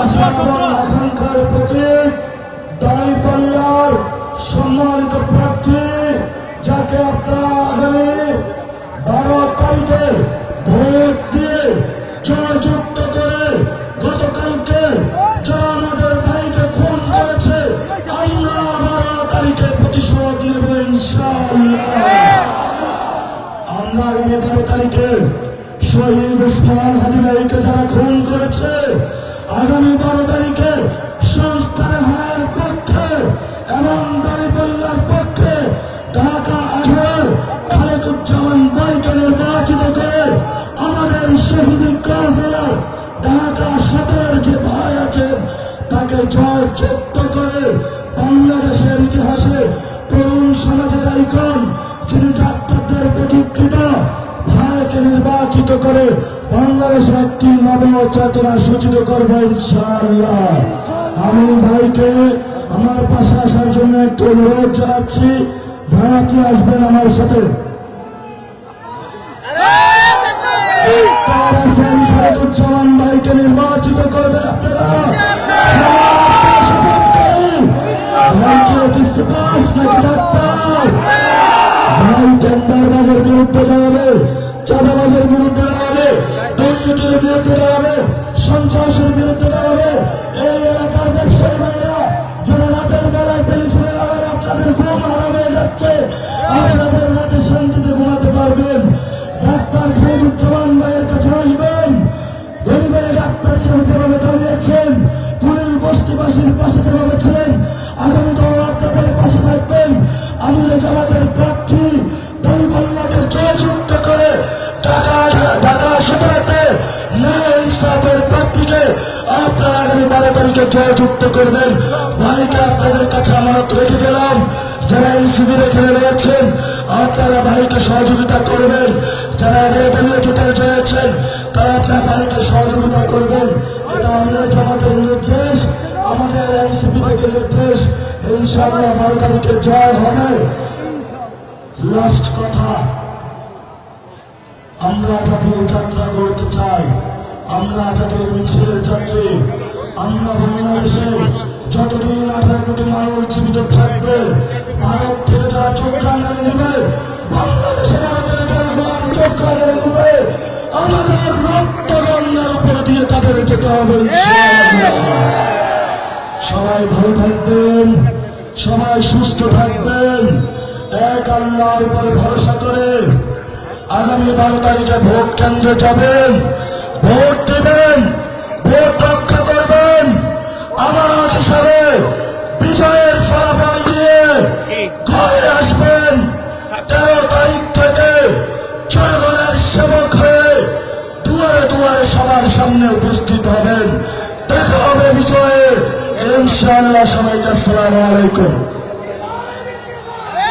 আশা এবং আকাঙ্ক্ষার প্রতীক দাঁড়িপাল্লার সম্মানিত প্রার্থী যাকে আপনারা আগামী বারো তারিখে ভোট দিয়ে জয়যুক্ত করে গতকালকে আমাদের ভাইকে খুন করেছে, আমরা বারো তারিখে প্রতিশোধ নেব ইনশাআল্লাহ। আমরা আগামী বারো তারিখে শহীদ উসমান হাদি যারা খুন করেছে আগামী বারো তারিখে সংস্কার হার পক্ষে এবং দাঁড়িপাল্লার পক্ষে ঢাকা আঠারো খালেকুজ্জামান বাইকে নির্বাচিত করে আমাদের শহীদ কাফেলা ঢাকা সতের যে ভাই আছেন তাকে জয় যুক্ত করে বাংলাদেশের ইতিহাসে তরুণ সমাজের আইকন, যিনি ডাক্তারদের প্রতিকৃত ভাইকে নির্বাচিত করে বাংলাদেশে একটি নব চেতনা সূচিত করব আমি ভাইকে আমার পাশে আসার জন্য একটু অনুরোধ জানাচ্ছি, ভাই আপনি আসবেন আমার সাথে। ভাইকে নির্বাচিত করবে আপনারা। ভাইকে ভাই টেন্ডারবাজের বিরুদ্ধে দাঁড়াবে চাঁদাবাজের বিরুদ্ধে দাঁড়াবে দুর্নীতির বিরুদ্ধে দাঁড়াবে সন্ত্রাসের বিরুদ্ধে দাঁড়াবে এই এলাকার ব্যবসায়ী ভাইরা যারা রাতের বেলায় টেলিফোনে লাগায় আপনাদের ঘুম হারাম হয়ে যাচ্ছে, আপনাদের রাতে শান্তিতে ঘুমাতে পারবেন। ডাক্তার খাইদুজ্জামান ভাইয়ের কাছে আসবেন। গরিবের ডাক্তার হিসেবে যেভাবে দাঁড়িয়েছেন, কুড়িল বস্তিবাসীর পাশে যেভাবে ছিলেন আগামী আপনাদের পাশে থাকবেন। আমলে জামাতের প্রার্থী ইনসাফের প্রার্থীকে আপনারা আগামী বারো তারিখে জয়যুক্ত করবেন। ভাইকে আপনাদের কাছে আমানত রেখে গেলাম। যারা এনসিবি এখানে রয়েছেন, আপনারা ভাইকে সহযোগিতা করবেন। যারা এখানে দলীয় জোটের তারা আপনার ভাইকে সহযোগিতা করবেন। এটা আমাদের জামাতের নির্দেশ, আমাদের এনসিপি থেকে নির্দেশ। ইনশাআল্লাহ বারো তারিখে জয় হবে। লাস্ট কথা, আমরা জাতীয় যাত্রা করতে চাই। আমরা জাতীয় মিছিলের যাত্রী আমরা বাংলাদেশে যতদিন আঠারো কোটি মানুষ জীবিত থাকবে, ভারত থেকে যারা চোখরাঙ্গানি নেবে বাংলাদেশে ভারতের যারা গোলাম চোখরাঙ্গানি নেবে, আমাদের রক্ত গঙ্গার উপরে দিয়ে তাদের যেতে হবে সবাই ভালো থাকবেন, সবাই সুস্থ থাকবেন, এক আল্লাহর উপরে ভরসা করে আগামী বারো তারিখে ভোট কেন্দ্রে যাবেন। ভোট দেবেন, ভোট রক্ষা করবেন। আমার হিসাবে বিজয়ের ফলাফল দিয়ে ঘরে আসবেন। তেরো তারিখ থেকে জনগণের সেবক হয়ে দুয়ারে দুয়ারে সবার সামনে উপস্থিত হবেন। দেখা হবে বিজয়ে। ইনশাআল্লাহ সবাইকে আসসালামু আলাইকুম।